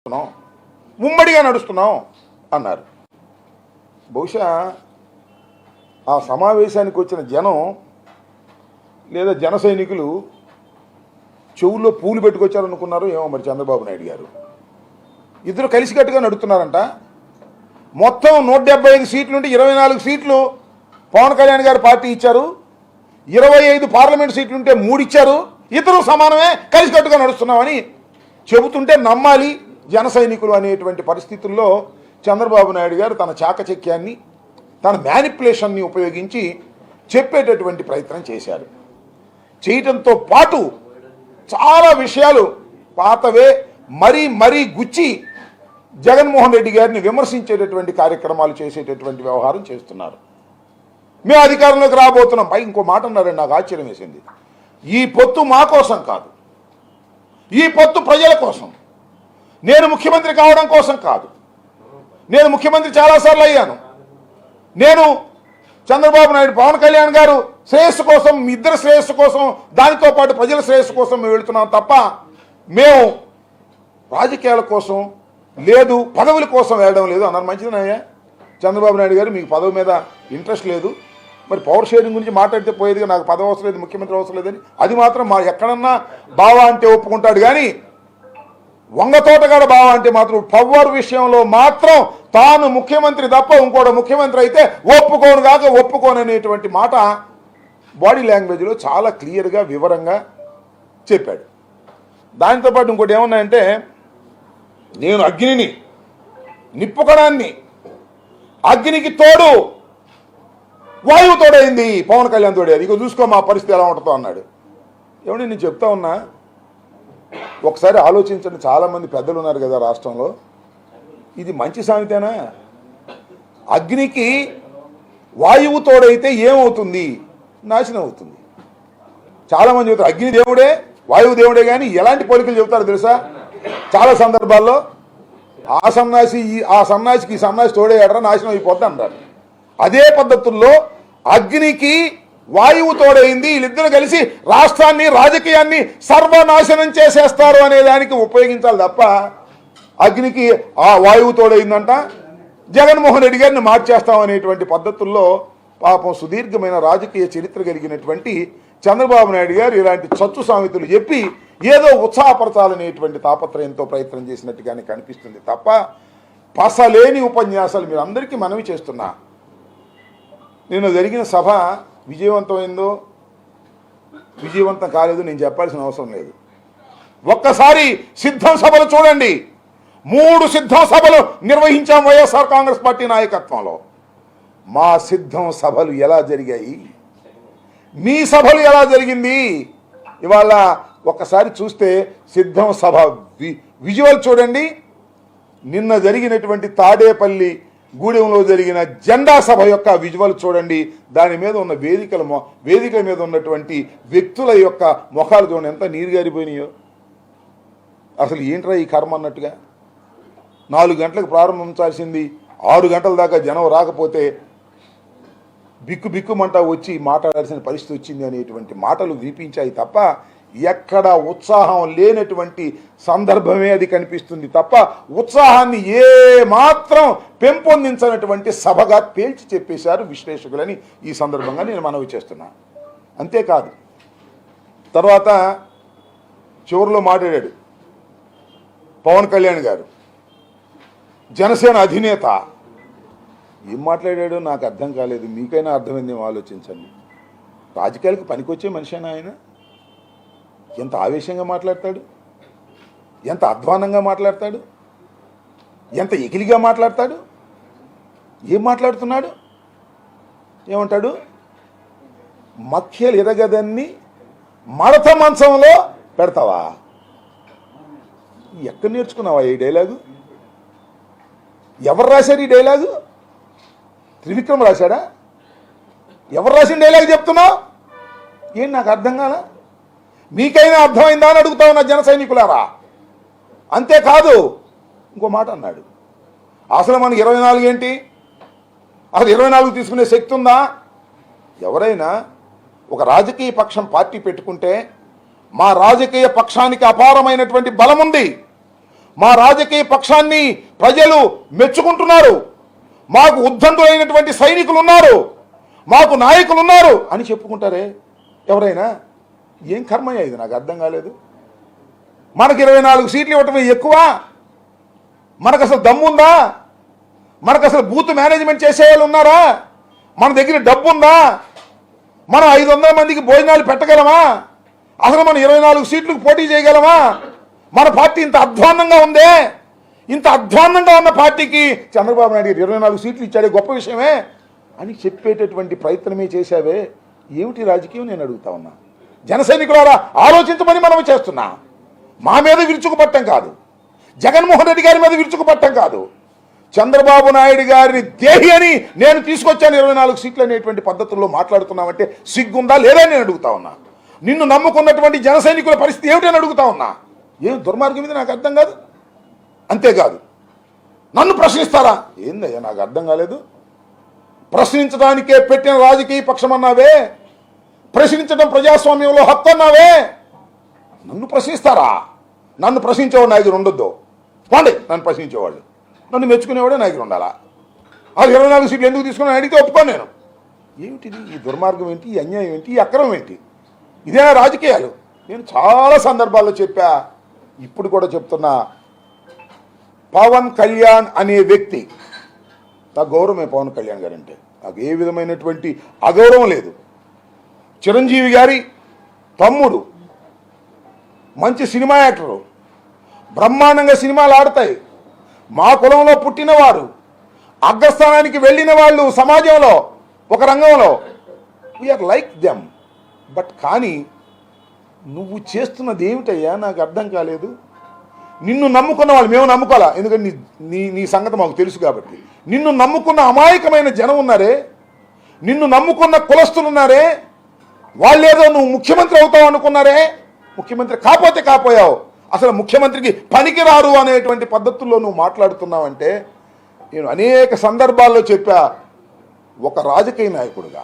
నడుస్తున్నాం ఉమ్మడిగా నడుస్తున్నాం అన్నారు. బహుశా ఆ సమావేశానికి వచ్చిన జనం లేదా జన సైనికులు చెవుల్లో పూలు పెట్టుకొచ్చారనుకున్నారు ఏమో మరి చంద్రబాబు నాయుడు గారు. ఇద్దరు కలిసికట్టుగా నడుస్తున్నారంట మొత్తం నూట డెబ్బై ఐదు సీట్లు నుండి ఇరవై నాలుగు సీట్లు పవన్ కళ్యాణ్ గారు పార్టీ ఇచ్చారు. ఇరవై ఐదు పార్లమెంట్ సీట్లు ఉంటే మూడిచ్చారు ఇద్దరు సమానమే కలిసికట్టుగా నడుస్తున్నామని చెబుతుంటే నమ్మాలి. జన సైనికులు అనేటువంటి పరిస్థితుల్లో చంద్రబాబు నాయుడు గారు తన చాకచక్యాన్ని తన మ్యానిపులేషన్ని ఉపయోగించి చెప్పేటటువంటి ప్రయత్నం చేశారు. చేయటంతో పాటు చాలా విషయాలు పాతవే మరీ మరీ గుచ్చి జగన్మోహన్ రెడ్డి గారిని విమర్శించేటటువంటి కార్యక్రమాలు చేసేటటువంటి వ్యవహారం చేస్తున్నారు. మేము అధికారంలోకి రాబోతున్నాం. పై ఇంకో మాట అన్నారండి నాకు ఆశ్చర్యం వేసింది. ఈ పొత్తు మా కోసం కాదు. ఈ పొత్తు ప్రజల కోసం. నేను ముఖ్యమంత్రి కావడం కోసం కాదు. నేను ముఖ్యమంత్రి చాలాసార్లు అయ్యాను. నేను చంద్రబాబు నాయుడు పవన్ కళ్యాణ్ గారు శ్రేయస్సు కోసం మీ ఇద్దరు శ్రేయస్సు కోసం దానితో పాటు ప్రజల శ్రేయస్సు కోసం మేము వెళుతున్నాం తప్ప మేము రాజకీయాల కోసం లేదు పదవుల కోసం వెళ్ళడం లేదు. అన్నారు మంచిదనయ్యా చంద్రబాబు నాయుడు గారు మీకు పదవి మీద ఇంట్రెస్ట్ లేదు. మరి పవర్ షేరింగ్ గురించి మాట్లాడితే పోయేదిగా నాకు పదవి అవసరం లేదు ముఖ్యమంత్రి అవసరం లేదని. అది మాత్రం మా ఎక్కడన్నా బావా అంటే ఒప్పుకుంటాడు కానీ వంగతోటగాడ బావ అంటే మాత్రం పవర్ విషయంలో మాత్రం తాను ముఖ్యమంత్రి తప్ప ఇంకోటి ముఖ్యమంత్రి అయితే ఒప్పుకోను కాక ఒప్పుకోననేటువంటి మాట బాడీ లాంగ్వేజ్లో చాలా క్లియర్గా వివరంగా చెప్పాడు. దాంతోపాటు ఇంకోటి ఏమన్నాయంటే నేను అగ్నిని నిప్పుకణాన్ని అగ్నికి తోడు వాయువు తోడైంది పవన్ కళ్యాణ్ తోడేది ఇక చూసుకో మా పరిస్థితి ఎలా ఉంటుందో అన్నాడు. ఏమండి నేను చెప్తా ఉన్నా ఒకసారి ఆలోచించండి చాలామంది పెద్దలు ఉన్నారు కదా రాష్ట్రంలో. ఇది మంచి సామెతేనా? అగ్నికి వాయువు తోడైతే ఏమవుతుంది? నాశనం అవుతుంది. చాలామంది చెబుతారు అగ్ని దేవుడే వాయువు దేవుడే కానీ ఎలాంటి పోలికలు చెబుతారు తెలుసా? చాలా సందర్భాల్లో ఆ సన్నాసి ఈ- ఆ సన్నాసికి ఈ సన్నాసి తోడేయడరా నాశనం అయిపోద్ది అంటారు. అదే పద్ధతుల్లో అగ్నికి వాయువు తోడైంది. వీళ్ళిద్దరు కలిసి రాష్ట్రాన్ని రాజకీయాన్ని సర్వనాశనం చేసేస్తారు అనే దానికి ఉపయోగించాలి తప్ప అగ్నికి ఆ వాయువు తోడైందంట. జగన్మోహన్ రెడ్డి గారిని మార్చేస్తాం అనేటువంటి పద్ధతుల్లో పాపం సుదీర్ఘమైన రాజకీయ చరిత్ర కలిగినటువంటి చంద్రబాబు నాయుడు గారు ఇలాంటి చచ్చు సామెతలు చెప్పి ఏదో ఉత్సాహపరచాలనేటువంటి తాపత్రయంతో ప్రయత్నం చేసినట్టుగానే కనిపిస్తుంది తప్ప పసలేని ఉపన్యాసాలు మీరు అందరికీ మనవి చేస్తున్నా. నిన్న జరిగిన సభ విజయవంతమైందో విజయవంతం కాలేదు నేను చెప్పాల్సిన అవసరం లేదు. ఒక్కసారి సిద్ధం సభలు చూడండి. మూడు సిద్ధం సభలు నిర్వహించాం వైఎస్ఆర్ కాంగ్రెస్ పార్టీ నాయకత్వంలో. మా సిద్ధం సభలు ఎలా జరిగాయి? మీ సభలు ఎలా జరిగింది? ఇవాళ ఒక్కసారి చూస్తే సిద్ధం సభ వి విజువల్ చూడండి. నిన్న జరిగినటువంటి తాడేపల్లి గూడెంలో జరిగిన జెండా సభ యొక్క విజువల్ చూడండి. దాని మీద ఉన్న వేదికల వేదికల వేదిక మీద ఉన్నటువంటి వ్యక్తుల యొక్క ముఖాలు చూడండి. ఎంత నీరు గారిపోయినాయో. అసలు ఏంట్రా ఈ కర్మ అన్నట్టుగా. నాలుగు గంటలకు ప్రారంభించాల్సింది ఆరు గంటల దాకా జనం రాకపోతే బిక్కు బిక్కుమంటా వచ్చి మాట్లాడాల్సిన పరిస్థితి వచ్చింది అనేటువంటి మాటలు వినిపించాయి తప్ప ఎక్కడ ఉత్సాహం లేనటువంటి సందర్భమే అది కనిపిస్తుంది తప్ప ఉత్సాహాన్ని ఏ మాత్రం పెంపొందించినటువంటి సభగా తేల్చి చెప్పేశారు విశ్లేషకులని ఈ సందర్భంగా నేను మనవి చేస్తున్నా. అంతేకాదు తర్వాత చివరిలో మాట్లాడాడు పవన్ కళ్యాణ్ గారు. జనసేన అధినేత. ఏం మాట్లాడాడో నాకు అర్థం కాలేదు. మీకైనా అర్థమైందేమో ఆలోచించండి. రాజకీయాలకు పనికొచ్చే మనిషేనా ఆయన? ఎంత ఆవేశంగా మాట్లాడతాడు? ఎంత అధ్వానంగా మాట్లాడతాడు? ఎంత ఎకిలిగా మాట్లాడతాడు? ఏం మాట్లాడుతున్నాడు? ఏమంటాడు? మఖ్యలు ఎదగదన్ని మడత మంచంలో పెడతావా? ఎక్కడ నేర్చుకున్నావా ఈ డైలాగు? ఎవరు రాశారు ఈ డైలాగు? త్రివిక్రమ్ రాశాడా? ఎవరు రాసిన డైలాగ్ చెప్తున్నావు? ఏం నాకు అర్థం కాదా మీకైనా అర్థమైందా అని అడుగుతా ఉన్న జన సైనికులారా? అంతేకాదు ఇంకో మాట అన్నాడు. అసలు మనకి ఇరవై నాలుగు ఏంటి? అసలు ఇరవై నాలుగు తీసుకునే శక్తి ఉందా? ఎవరైనా ఒక రాజకీయ పక్షం పార్టీ పెట్టుకుంటే మా రాజకీయ పక్షానికి అపారమైనటువంటి బలం ఉంది. మా రాజకీయ పక్షాన్ని ప్రజలు మెచ్చుకుంటున్నారు. మాకు ఉద్దండులైనటువంటి సైనికులు ఉన్నారు మాకు నాయకులు ఉన్నారు అని చెప్పుకుంటారే ఎవరైనా? ఏం కర్మయ్య ఇది? నాకు అర్థం కాలేదు. మనకి ఇరవై నాలుగు సీట్లు ఇవ్వటమే ఎక్కువ. మనకు అసలు దమ్ముందా? మనకు అసలు బూత్ మేనేజ్మెంట్ చేసేవాళ్ళు ఉన్నారా? మన దగ్గర డబ్బు ఉందా మనం ఐదు వందల మందికి భోజనాలు పెట్టగలమా? అసలు మనం ఇరవై నాలుగు సీట్లకు పోటీ చేయగలమా? మన పార్టీ ఇంత అధ్వాన్నంగా ఉందే? ఇంత అధ్వాన్నంగా ఉన్న పార్టీకి చంద్రబాబు నాయుడు గారు ఇరవై నాలుగు సీట్లు ఇచ్చాడే గొప్ప విషయమే అని చెప్పేటటువంటి ప్రయత్నమే చేశావే. ఏమిటి రాజకీయం? నేను అడుగుతా ఉన్నా. జన సైనికులారా ఆలోచించమని మనం చేస్తున్నా. మా మీద విరుచుకుపట్టం కాదు. జగన్మోహన్ రెడ్డి గారి మీద విరుచుకుపట్టం కాదు. చంద్రబాబు నాయుడు గారిని దేహి అని నేను తీసుకొచ్చాను ఇరవై నాలుగు సీట్లు అనేటువంటి పద్ధతుల్లో మాట్లాడుతున్నామంటే సిగ్గుందా లేదా నేను అడుగుతా ఉన్నా. నిన్ను నమ్ముకున్నటువంటి జన సైనికుల పరిస్థితి ఏమిటని అడుగుతా ఉన్నా. ఏం దుర్మార్గం ఇది? నాకు అర్థం కాదు. అంతేకాదు. నన్ను ప్రశ్నిస్తారా? ఏందయ్యా నాకు అర్థం కాలేదు. ప్రశ్నించడానికే పెట్టిన రాజకీయ పక్షం అన్నావే ప్రశ్నించడం ప్రజాస్వామ్యంలో హక్కు అన్నావే నన్ను ప్రశ్నిస్తారా? నన్ను ప్రశ్నించేవాడు నాయకుడు ఉండొద్దు. పోండి నన్ను ప్రశ్నించేవాళ్ళు. నన్ను మెచ్చుకునేవాడే నాయకుడు ఉండాలా? అది ఇరవై నాలుగు సీట్లు ఎందుకు తీసుకున్నాను? అడిగితే ఒప్పుకోను నేను. ఏమిటిది? ఈ దుర్మార్గం ఏంటి? ఈ అన్యాయం ఏంటి? ఈ అక్రమం ఏంటి? ఇదేనా రాజకీయాలు. నేను చాలా సందర్భాల్లో చెప్పా ఇప్పుడు కూడా చెప్తున్నా. పవన్ కళ్యాణ్ అనే వ్యక్తి నా గౌరవమే పవన్ కళ్యాణ్ గారు అంటే నాకు ఏ విధమైనటువంటి అగౌరవం లేదు. చిరంజీవి గారి తమ్ముడు. మంచి సినిమా యాక్టరు. బ్రహ్మాండంగా సినిమాలు ఆడతాయి. మా కులంలో పుట్టినవారు అగ్రస్థానానికి వెళ్ళిన వాళ్ళు సమాజంలో ఒక రంగంలో. వీఆర్ లైక్ దెమ్ బట్ కానీ నువ్వు చేస్తున్నది ఏమిటయ్యా? నాకు అర్థం కాలేదు. నిన్ను నమ్ముకున్న వాళ్ళు మేము నమ్ముకోవాలా? ఎందుకంటే నీ నీ నీ సంగతి మాకు తెలుసు కాబట్టి. నిన్ను నమ్ముకున్న అమాయకమైన జనం ఉన్నారే. నిన్ను నమ్ముకున్న కులస్తులు ఉన్నారే. వాళ్ళేదో నువ్వు ముఖ్యమంత్రి అవుతావు అనుకున్నారే ముఖ్యమంత్రి కాపోతే కాపోయావు అసలు ముఖ్యమంత్రికి పనికిరారు అనేటువంటి పద్ధతుల్లో నువ్వు మాట్లాడుతున్నావంటే నేను అనేక సందర్భాల్లో చెప్పా ఒక రాజకీయ నాయకుడిగా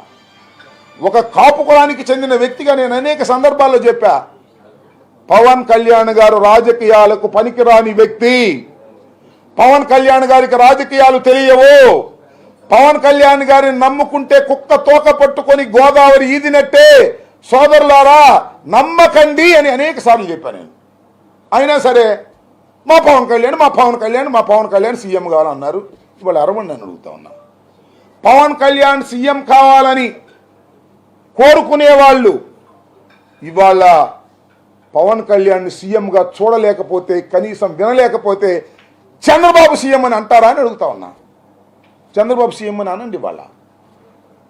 ఒక కాపు కులానికి చెందిన వ్యక్తిగా నేను అనేక సందర్భాల్లో చెప్పా పవన్ కళ్యాణ్ గారు రాజకీయాలకు పనికిరాని వ్యక్తి. పవన్ కళ్యాణ్ గారికి రాజకీయాలు తెలియవు. పవన్ కళ్యాణ్ గారిని నమ్ముకుంటే కుక్క తోక పట్టుకొని గోదావరి ఈదినట్టే. సోదరులారా నమ్మకండి అని అనేక సార్లు చెప్పాను నేను. అయినా సరే మా పవన్ కళ్యాణ్ మా పవన్ కళ్యాణ్ మా పవన్ కళ్యాణ్ సీఎం కావాలన్నారు. ఇవాళ అరవండి నేను అడుగుతా ఉన్నా. పవన్ కళ్యాణ్ సీఎం కావాలని కోరుకునే వాళ్ళు ఇవాళ పవన్ కళ్యాణ్ సీఎంగా చూడలేకపోతే కనీసం వినలేకపోతే చంద్రబాబు సీఎం అని అంటారా అని అడుగుతా ఉన్నా. చంద్రబాబు సీఎం అని అనండి వాళ్ళ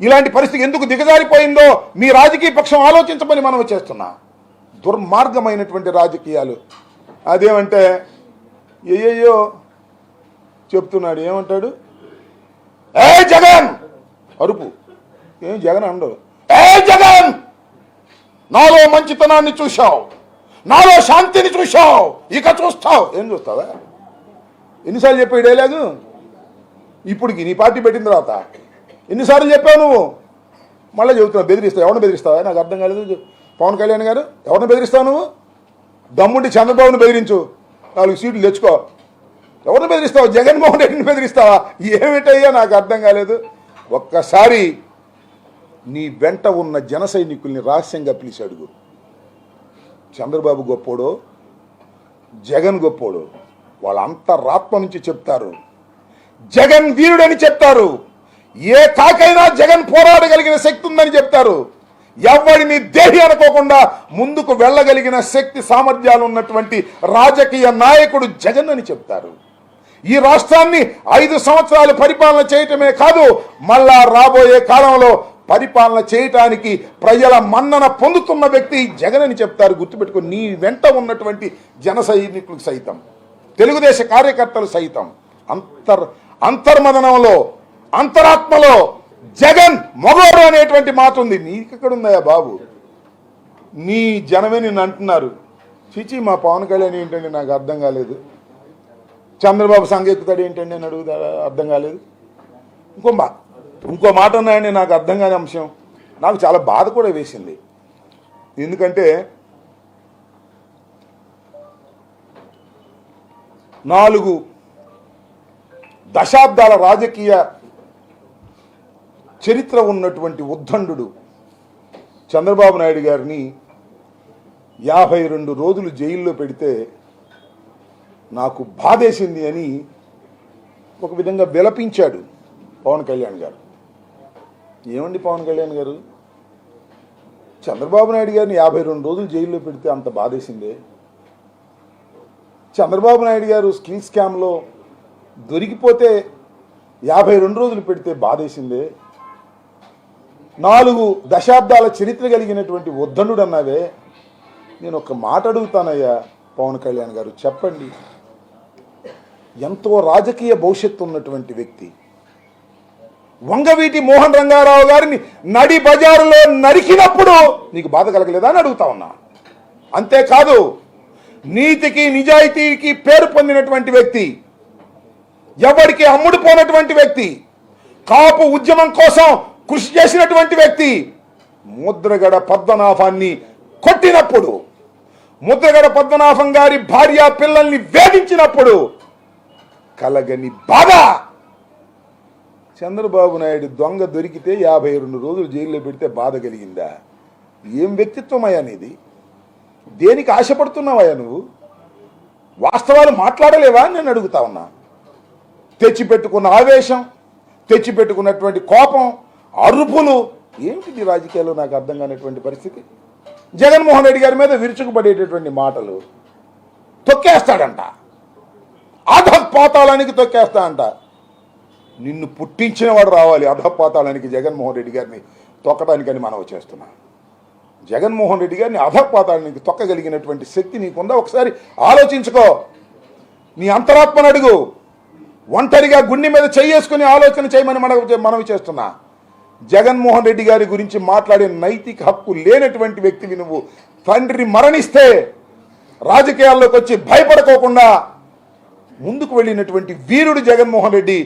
ఇలాంటి పరిస్థితి ఎందుకు దిగజారిపోయిందో మీ రాజకీయ పక్షం ఆలోచించమని మనం చేస్తున్నా. దుర్మార్గమైనటువంటి రాజకీయాలు. అదేమంటే ఏయో చెప్తున్నాడు ఏమంటాడు? ఏ జగన్! అరుపు. ఏం జగన్ అండవు. ఏ జగన్! నాలో మంచితనాన్ని చూశావు. నాలో శాంతిని చూశావు. ఇక చూస్తావు. ఏం చూస్తావా? ఎన్నిసార్లు చెప్పావు లేదు డైలాగు? ఇప్పటికి నీ పార్టీ పెట్టిన తర్వాత ఎన్నిసార్లు చెప్పావు నువ్వు? మళ్ళీ చెబుతున్నావు బెదిరిస్తావు? ఎవరిని బెదిరిస్తావా? నాకు అర్థం కాలేదు. పవన్ కళ్యాణ్ గారు ఎవరిని బెదిరిస్తావు నువ్వు? దమ్ముండి చంద్రబాబును బెదిరించు. నాలుగు సీట్లు తెచ్చుకో. ఎవరిని బెదిరిస్తావు? జగన్మోహన్ రెడ్డిని బెదిరిస్తావా? ఏమిటయ్యా? నాకు అర్థం కాలేదు. ఒక్కసారి నీ వెంట ఉన్న జన సైనికుల్ని రహస్యంగా పిలిచి అడుగు. చంద్రబాబు గొప్పోడో జగన్ గొప్పోడు వాళ్ళ అంతరాత్మ నుంచి చెప్తారు. జగన్ వీరుడని చెప్తారు. ఏ కాకైనా జగన్ పోరాడగలిగిన శక్తి ఉందని చెప్తారు. ఎవరిని దేహి అనుకోకుండా ముందుకు వెళ్ళగలిగిన శక్తి సామర్థ్యాలు ఉన్నటువంటి రాజకీయ నాయకుడు జగన్ అని చెప్తారు. ఈ రాష్ట్రాన్ని ఐదు సంవత్సరాలు పరిపాలన చేయటమే కాదు మళ్ళా రాబోయే కాలంలో పరిపాలన చేయటానికి ప్రజల మన్నన పొందుతున్న వ్యక్తి జగన్ అని చెప్తారు. గుర్తుపెట్టుకుని నీ వెంట ఉన్నటువంటి జన సైనికులకు సైతం తెలుగుదేశ కార్యకర్తలు సైతం అంతర్ అంతర్మదనంలో అంతరాత్మలో జగన్ మొగోడు అనేటువంటి మాట ఉంది. నీకెక్కడుందయ్యా బాబు? నీ జనమే నిన్ను అంటున్నారు. చిచి మా పవన్ కళ్యాణ్ ఏంటండి నాకు అర్థం కాలేదు. చంద్రబాబు సంగెక్కుతాడు ఏంటండి అని అడుగుతా అర్థం కాలేదు. ఇంకో మా ఇంకో మాట ఉన్నాయండి నాకు అర్థం కాని అంశం. నాకు చాలా బాధ కూడా వేసింది. ఎందుకంటే నాలుగు దశాబ్దాల రాజకీయ చరిత్ర ఉన్నటువంటి ఉద్దండు చంద్రబాబు నాయుడు గారిని యాభై రెండు రోజులు జైల్లో పెడితే నాకు బాధేసింది అని ఒక విధంగా విలపించాడు పవన్ కళ్యాణ్ గారు. ఏమండి పవన్ కళ్యాణ్ గారు? చంద్రబాబు నాయుడు గారిని యాభై రెండు రోజులు జైల్లో పెడితే అంత బాధేసిందే. చంద్రబాబు నాయుడు గారు స్కిల్ స్కామ్లో దొరికిపోతే యాభై రెండు రోజులు పెడితే బాధేసిందే. నాలుగు దశాబ్దాల చరిత్ర కలిగినటువంటి ఉద్దండు అన్నావే నేను ఒక మాట అడుగుతానయ్యా పవన్ కళ్యాణ్ గారు చెప్పండి. ఎంతో రాజకీయ భవిష్యత్తు ఉన్నటువంటి వ్యక్తి. వంగవీటి మోహన్ రంగారావు గారిని నడి బజారులో నరికినప్పుడు నీకు బాధ కలగలేదా అని అడుగుతా ఉన్నా. అంతేకాదు నీతికి నిజాయితీకి పేరు పొందినటువంటి వ్యక్తి ఎవరికి అమ్ముడు పోనటువంటి వ్యక్తి కాపు ఉద్యమం కోసం కృషి చేసినటువంటి వ్యక్తి ముద్రగడ పద్మనాభాన్ని కొట్టినప్పుడు ముద్రగడ పద్మనాభం గారి భార్య పిల్లల్ని వేధించినప్పుడు కలగని బాధ. చంద్రబాబు నాయుడు దొంగ దొరికితే యాభై రెండు రోజులు జైల్లో పెడితే బాధ కలిగిందా? ఏం వ్యక్తిత్వమయ్యా నీది? దేనికి ఆశపడుతున్నావయ్యా నువ్వు? వాస్తవాలు మాట్లాడలేవా నేను అడుగుతా ఉన్నా. తెచ్చిపెట్టుకున్న ఆవేశం తెచ్చిపెట్టుకున్నటువంటి కోపం అరుపులు. ఏమిటి రాజకీయాల్లో నాకు అర్థం కానిటువంటి పరిస్థితి? జగన్మోహన్ రెడ్డి గారి మీద విరుచుకుపడేటటువంటి మాటలు తొక్కేస్తాడంట. అధపాతాళానికి తొక్కేస్తా అంట నిన్ను పుట్టించినవాడు రావాలి అధపాతాళానికి జగన్మోహన్ రెడ్డి గారిని తొక్కడానికని మనవి చేస్తున్నా. జగన్మోహన్ రెడ్డి గారిని అధపాతాళానికి తొక్కగలిగినటువంటి శక్తి నీకుందా? ఒకసారి ఆలోచించుకో. నీ అంతరాత్మను అడుగు. ఒంటరిగా గుండె మీద చేసుకుని ఆలోచన చేయమని మన మనవి చేస్తున్నా. జగన్మోహన్ రెడ్డి గారి గురించి మాట్లాడే నైతిక హక్కు లేనటువంటి వ్యక్తివి నువ్వు. తండ్రి మరణిస్తే రాజకీయాల్లోకి వచ్చి భయపడుకోకుండా ముందుకు వెళ్ళినటువంటి వీరుడు జగన్మోహన్ రెడ్డి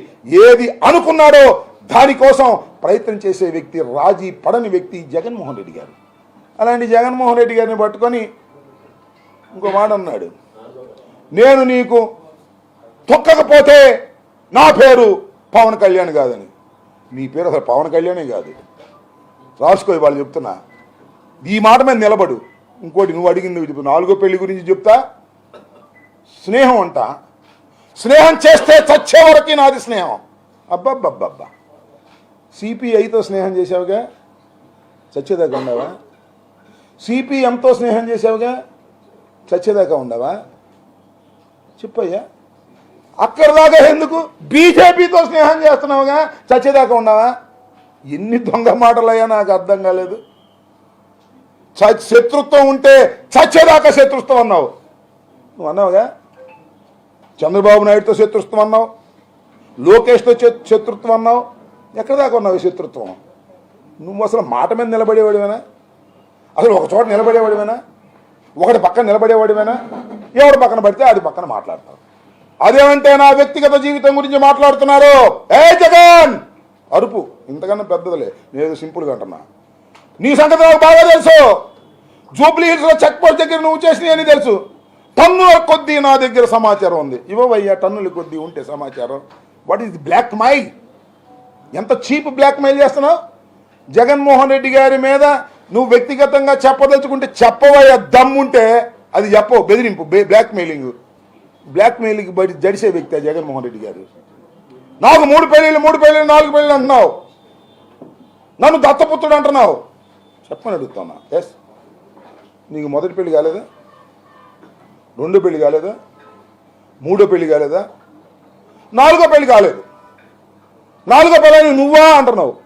ఏది అనుకున్నాడో దానికోసం ప్రయత్నం చేసే వ్యక్తి రాజీ పడని వ్యక్తి జగన్మోహన్ రెడ్డి గారు. అలాంటి జగన్మోహన్ రెడ్డి గారిని పట్టుకొని ఇంకో మాట అన్నాడు నేను నీకు తొక్కకపోతే నా పేరు పవన్ కళ్యాణ్ కాదని. నీ పేరు అసలు పవన్ కళ్యాణే కాదు. రాసుకో వాళ్ళు చెప్తున్నా. ఈ మాట మీద నిలబడు. ఇంకోటి నువ్వు అడిగింది నువ్వు చెప్పు. నాలుగో పెళ్ళి గురించి చెప్తా. స్నేహం అంట. స్నేహం చేస్తే చచ్చే వరకు నాది స్నేహం. అబ్బబ్బబ్బబ్బా. సిపిఐతో స్నేహం చేసావుగా చచ్చేదాకా ఉండవా సిపిఎంతో స్నేహం చేసావుగా చచ్చేదాకా ఉండవా చెప్పయ్యా. అక్కడ దాకా ఎందుకు? బీజేపీతో స్నేహం చేస్తున్నావుగా చచ్చేదాకా ఉన్నావా? ఎన్ని దొంగ మాటలయ్యా నాకు అర్థం కాలేదు. చ- శత్రుత్వం ఉంటే చచ్చేదాకా శత్రుత్వం అన్నావు. నువ్వు అన్నావుగా చంద్రబాబు నాయుడుతో శత్రుత్వం అన్నావు. లోకేష్తో శత్రుత్వం అన్నావు. ఎక్కడ దాకా ఉన్నావు శత్రుత్వం? నువ్వు అసలు మాట మీద నిలబడేవాడివేనా? అసలు ఒక చోట నిలబడేవాడివేనా? ఒకటి పక్కన నిలబడేవాడివేనా? ఎవడు పక్కన పడితే అది పక్కన మాట్లాడతావు. అదేమంటే నా వ్యక్తిగత జీవితం గురించి మాట్లాడుతున్నారు? ఏ జగన్! అరుపు. ఇంతకన్నా పెద్దదిలే. నేను సింపుల్గా అంటున్నా. నీ సంగతి నాకు బాగా తెలుసు. జూబ్లీ హిల్స్లో చెక్ పోస్ట్ దగ్గర నువ్వు చేసినాయని తెలుసు. టన్నుల కొద్దీ నా దగ్గర సమాచారం ఉంది. ఇవ్వవయ్యా టన్నుల కొద్దీ ఉంటే సమాచారం. వాట్ ఈస్ బ్లాక్ మైల్ ఎంత చీప్ బ్లాక్ మెయిల్ చేస్తున్నావు? జగన్మోహన్ రెడ్డి గారి మీద నువ్వు వ్యక్తిగతంగా చెప్పదలుచుకుంటే చెప్పవయ్యా దమ్ముంటే అది చెప్పవు బెదిరింపు బ్లాక్ మెయిలింగ్ బ్లాక్మెయిల్కి మెయిలింగ్ బయట జడిసే వ్యక్తి జగన్మోహన్ రెడ్డి గారు. నాకు మూడు పెళ్ళిళ్ళు మూడు పెళ్ళిళ్ళు నాలుగు పెళ్ళిళ్ళు అంటున్నావు. నన్ను దత్తపుత్రుడు అంటున్నావు. చెప్పని అడుగుతున్నా. ఎస్ నీకు మొదటి పెళ్ళి కాలేదా? రెండో పెళ్ళి కాలేదా? మూడో పెళ్ళి కాలేదా? నాలుగో పెళ్ళి కాలేదు. నాలుగో పెళ్ళని నువ్వా అంటున్నావు.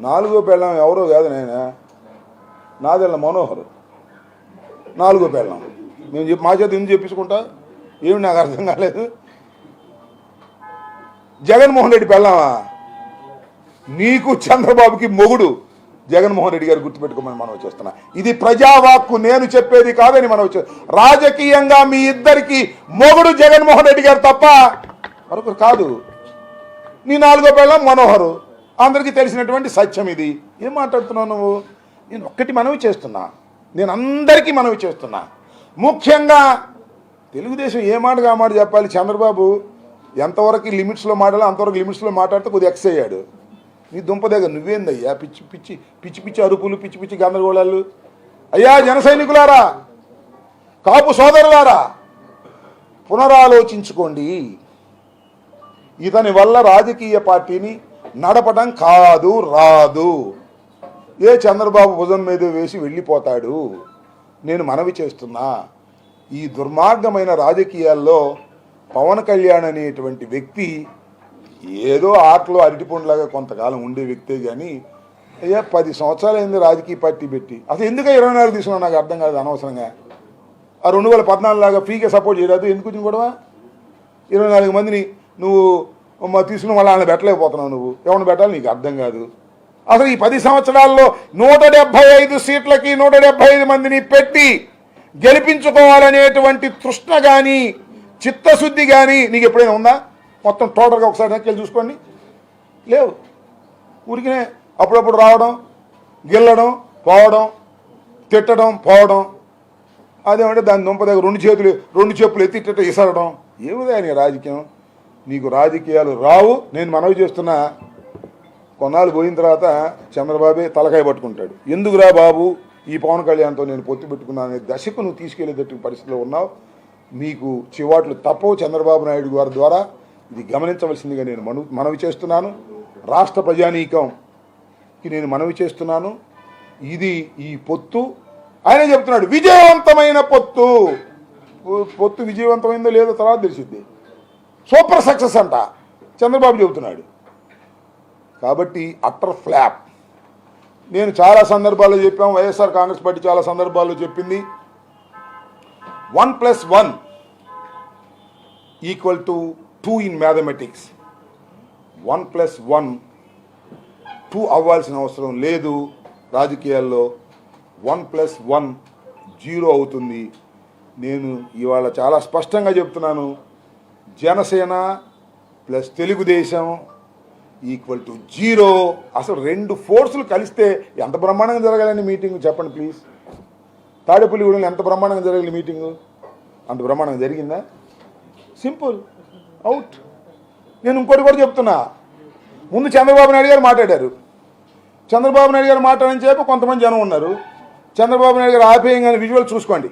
నాలుగో పెళ్ళం ఎవరో కాదు నాయన. నాదెళ్ళ మనోహర్. నాలుగో పెళ్ళం. మేము చెప్పి మా చేత ఎందుకు చెప్పించుకుంటా? ఏమి నాకు అర్థం కాలేదు. జగన్మోహన్ రెడ్డి పెళ్ళామా? నీకు చంద్రబాబుకి మొగుడు జగన్మోహన్ రెడ్డి గారు గుర్తుపెట్టుకోమని మనం చేస్తున్నా. ఇది ప్రజావాక్కు నేను చెప్పేది కాదని మనం వచ్చే రాజకీయంగా మీ ఇద్దరికి మొగుడు జగన్మోహన్ రెడ్డి గారు తప్ప మరొకరు కాదు. నీ నాలుగో పెళ్ళం మనోహరు. అందరికీ తెలిసినటువంటి సత్యం ఇది. ఏం మాట్లాడుతున్నావు నువ్వు? నేను ఒక్కటి మనవి చేస్తున్నా. నేను అందరికీ మనవి చేస్తున్నా. ముఖ్యంగా తెలుగుదేశం ఏ మాటగా మాట చెప్పాలి? చంద్రబాబు ఎంతవరకు లిమిట్స్లో మాట్లాడాలి అంతవరకు లిమిట్స్లో మాట్లాడితే కొద్దిగా ఎక్స్ అయ్యాడు. నీ దుంప దగ్గర నువ్వేందయ్యా? పిచ్చి పిచ్చి పిచ్చి పిచ్చి అరుపులు పిచ్చి పిచ్చి గందరగోళాలు. అయ్యా జన సైనికులారా కాపు సోదరులారా పునరాలోచించుకోండి. ఇతని వల్ల రాజకీయ పార్టీని నడపడం కాదు రాదు. ఏ చంద్రబాబు భుజం మీద వేసి వెళ్ళిపోతాడు? నేను మనవి చేస్తున్నా. ఈ దుర్మార్గమైన రాజకీయాల్లో పవన్ కళ్యాణ్ అనేటువంటి వ్యక్తి ఏదో ఆటలో అరటిపండులాగా కొంతకాలం ఉండే వ్యక్తే కానీ అయ్యా పది సంవత్సరాలు అయింది రాజకీయ పార్టీ పెట్టి. అసలు ఎందుకు ఇరవై నాలుగు తీసుకున్నా నాకు అర్థం కాదు అనవసరంగా. ఆ రెండు వేల పద్నాలుగులాగా ఫ్రీగా సపోర్ట్ చేయలేదు ఎందుకు వచ్చింది గొడవ? ఇరవై నాలుగు మందిని నువ్వు తీసుకున్న తీసుకుని మళ్ళీ వాళ్ళని పెట్టలేకపోతున్నావు నువ్వు. ఎవరిని పెట్టాలి? నీకు అర్థం కాదు. అసలు ఈ పది సంవత్సరాల్లో నూట డెబ్బై ఐదు సీట్లకి నూట డెబ్బై ఐదు మందిని పెట్టి గెలిపించుకోవాలనేటువంటి తృష్ణ కానీ చిత్తశుద్ధి కానీ నీకు ఎప్పుడైనా ఉందా? మొత్తం టోటల్గా ఒకసారి వెళ్ళి చూసుకోండి. లేవు. ఊరికినే అప్పుడప్పుడు రావడం గెల్లడం పోవడం తిట్టడం పోవడం. అదేమంటే దాని దుంప దగ్గర రెండు చేతులు రెండు చెప్పులు ఎత్తి తిట్ట ఇసరడం. ఏమిదా నీ రాజకీయం? నీకు రాజకీయాలు రావు. నేను మనవి చేస్తున్నా. కొన్నాళ్ళు పోయిన తర్వాత చంద్రబాబే తలకాయ పట్టుకుంటాడు. ఎందుకురా బాబు ఈ పవన్ కళ్యాణ్తో నేను పొత్తు పెట్టుకున్నాను అనే దశకు నువ్వు తీసుకెళ్ళేటట్టు పరిస్థితిలో ఉన్నావు? మీకు చివాట్లు తప్పవు చంద్రబాబు నాయుడు గారి ద్వారా. ఇది గమనించవలసిందిగా నేను మను మనవి చేస్తున్నాను. రాష్ట్ర ప్రజానీకంకి నేను మనవి చేస్తున్నాను. ఇది ఈ పొత్తు. ఆయన చెప్తున్నాడు విజయవంతమైన పొత్తు. పొత్తు విజయవంతమైందో లేదో తర్వాత తెలిసిద్ది. సూపర్ సక్సెస్ అంట. చంద్రబాబు చెబుతున్నాడు కాబట్టి అట్టర్ ఫ్లాప్ నేను చాలా సందర్భాల్లో చెప్పాం వైఎస్ఆర్ కాంగ్రెస్ పార్టీ చాలా సందర్భాల్లో చెప్పింది. One plus one equal to two in mathematics one plus one two అవ్వాల్సిన అవసరం లేదు. రాజకీయాల్లో వన్ ప్లస్ వన్ జీరో అవుతుంది. నేను ఇవాళ చాలా స్పష్టంగా చెప్తున్నాను. Janasena plus Telugu Desam equal to zero. అసలు రెండు ఫోర్సులు కలిస్తే ఎంత బ్రహ్మాండంగా జరగాలని మీటింగ్? చెప్పండి ప్లీజ్. తాడేపల్లిగూడెంలో ఎంత బ్రహ్మాండంగా జరగాలి మీటింగు? అంత బ్రహ్మాండంగా జరిగిందా? సింపుల్. అవుట్. నేను ఇంకోటి కూడా చెప్తున్నా. ముందు చంద్రబాబు నాయుడు గారు మాట్లాడారు. చంద్రబాబు నాయుడు గారు మాట్లాడని చెప్పి కొంతమంది జనం ఉన్నారు. చంద్రబాబు నాయుడు గారు ఆపేయంగానే విజువల్ చూసుకోండి.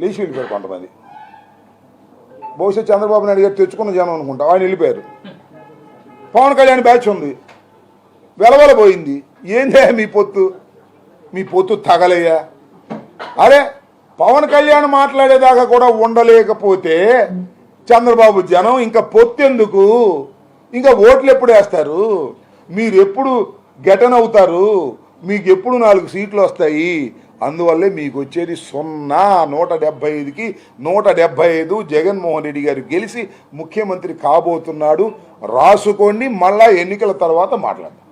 లేచి వెళ్ళిపోయారు కొంతమంది. బహుశా చంద్రబాబు నాయుడు గారు తెచ్చుకున్న జనం అనుకుంటా. ఆయన వెళ్ళిపోయారు. పవన్ కళ్యాణ్ బ్యాచ్ ఉంది. వెలవెలబోయింది. ఏందే మీ పొత్తు? మీ పొత్తు తగలయ్యా. అరే పవన్ కళ్యాణ్ మాట్లాడేదాకా కూడా ఉండలేకపోతే చంద్రబాబు జనం ఇంకా పొత్తెందుకు? ఇంకా ఓట్లు ఎప్పుడు వేస్తారు? మీరు ఎప్పుడు గెటన్ అవుతారు? మీకు ఎప్పుడు నాలుగు సీట్లు వస్తాయి? అందువల్లే మీకు వచ్చేది సున్నా నూట డెబ్బై ఐదుకి నూట డెబ్బై ఐదు జగన్మోహన్ రెడ్డి గారు గెలిచి ముఖ్యమంత్రి కాబోతున్నాడు. రాసుకోండి మళ్ళా ఎన్నికల తర్వాత మాట్లాడదాం.